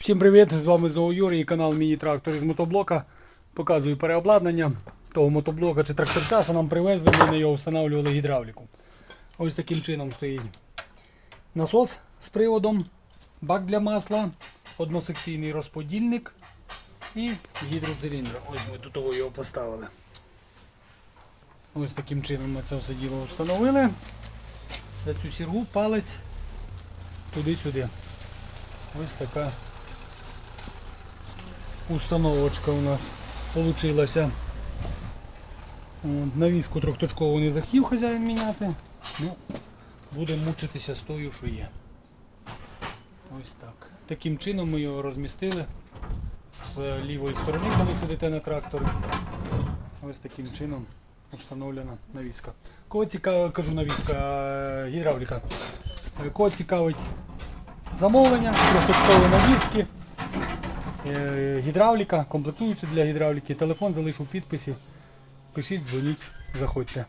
Всім привіт! З вами знову Юрій, канал Міні-Трактор із мотоблока. Показую переобладнання того мотоблока чи тракторця, що нам привезли, ми на його встановлювали гідравліку. Ось таким чином стоїть насос з приводом, бак для масла, односекційний розподільник і гідроциліндр. Ось ми тут його поставили. Ось таким чином ми це все діло встановили. За цю сіргу палець туди-сюди. Ось така установочка у нас получилася. Навіску трьохточкову не захотів хазяїн міняти. Ну, будемо мучитися з тою, що є. Ось так. Таким чином ми його розмістили з лівої сторони, коли сидите на тракторі. Ось таким чином установлена навіска. Кого цікавить, кажу навіска, гідравліка. Кого цікавить замовлення, трьохточкові навіски, гідравліка, комплектуючі для гідравліки. Телефон залишу в підписі. Пишіть, дзвоніть, заходьте.